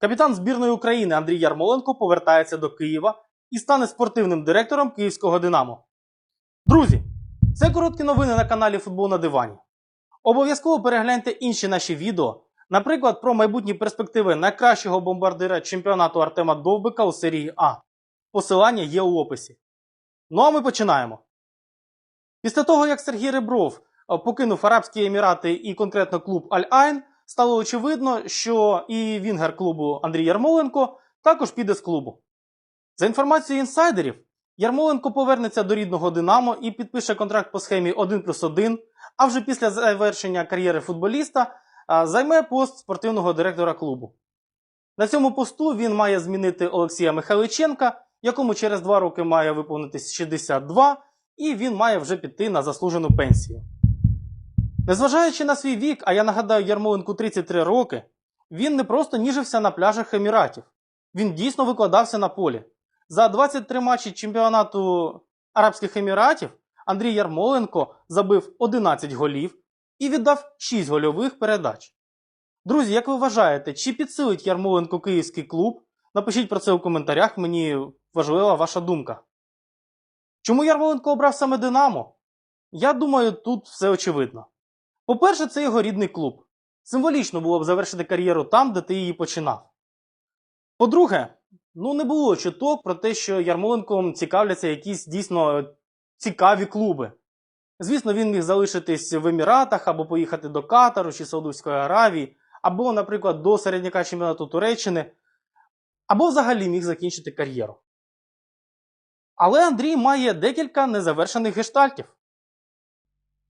Капітан збірної України Андрій Ярмоленко повертається до Києва і стане спортивним директором Київського Динамо. Друзі, це короткі новини на каналі Футбол на дивані. Обов'язково перегляньте інші наші відео, наприклад, про майбутні перспективи найкращого бомбардира чемпіонату Артема Довбика у серії А. Посилання є у описі. Ну а ми починаємо. Після того, як Сергій Ребров е, покинув Арабські Емірати і конкретно клуб Аль-Айн, стало очевидно, що і вінгер клубу Андрій Ярмоленко також піде з клубу. За інформацією інсайдерів, Ярмоленко повернеться до рідного Динамо і підпише контракт по схемі 1 плюс 1, а вже після завершення кар'єри футболіста займе пост спортивного директора клубу. На цьому посту він має змінити Олексія Михайличенка, якому через два роки має виповнитись 62, і він має вже піти на заслужену пенсію. Незважаючи на свій вік, а я нагадаю Ярмоленку 33 роки, він не просто ніжився на пляжах Еміратів. Він дійсно викладався на полі. За 23 матчі чемпіонату Арабських Еміратів Андрій Ярмоленко забив 11 голів і віддав 6 гольових передач. Друзі, як ви вважаєте, чи підсилить Ярмоленко київський клуб? Напишіть про це у коментарях, мені важлива ваша думка. Чому Ярмоленко обрав саме Динамо? Я думаю, тут все очевидно. По-перше, це його рідний клуб. Символічно було б завершити кар'єру там, де ти її починав. По-друге, ну не було чуток про те, що Ярмоленком цікавляться якісь дійсно цікаві клуби. Звісно, він міг залишитись в Еміратах або поїхати до Катару чи Саудовської Аравії, або, наприклад, до середняка чемпіонату Туреччини, або взагалі міг закінчити кар'єру. Але Андрій має декілька незавершених гештальтів.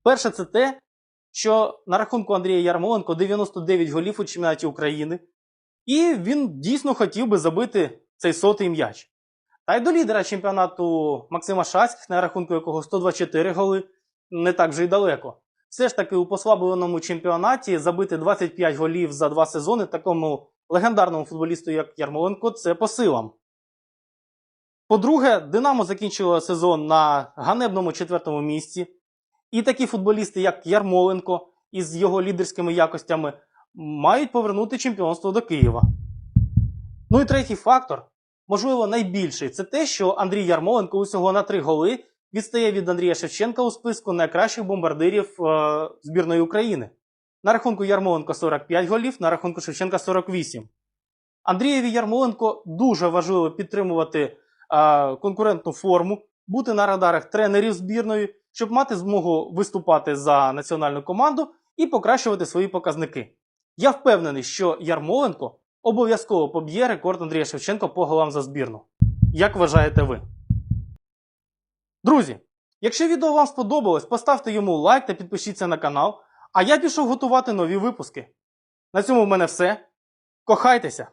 Перше, це те, що на рахунку Андрія Ярмоленко 99 голів у чемпіонаті України, і він дійсно хотів би забити цей сотий м'яч. Та й до лідера чемпіонату Максима Шацьких, на рахунку якого 124 голи, не так вже й далеко. Все ж таки у послабленому чемпіонаті забити 25 голів за два сезони такому легендарному футболісту, як Ярмоленко, це по силам. По-друге, Динамо закінчило сезон на ганебному четвертому місці. І такі футболісти, як Ярмоленко, із його лідерськими якостями, мають повернути чемпіонство до Києва. Ну і третій фактор, можливо, найбільший, це те, що Андрій Ярмоленко усього на три голи відстає від Андрія Шевченка у списку найкращих бомбардирів е, збірної України. На рахунку Ярмоленко 45 голів, на рахунку Шевченка 48. Андрієві Ярмоленко дуже важливо підтримувати е, конкурентну форму, бути на радарах тренерів збірної, щоб мати змогу виступати за національну команду і покращувати свої показники. Я впевнений, що Ярмоленко обов'язково поб'є рекорд Андрія Шевченка по голам за збірну. Як вважаєте ви? Друзі, якщо відео вам сподобалось, поставте йому лайк та підпишіться на канал, а я пішов готувати нові випуски. На цьому в мене все. Кохайтеся!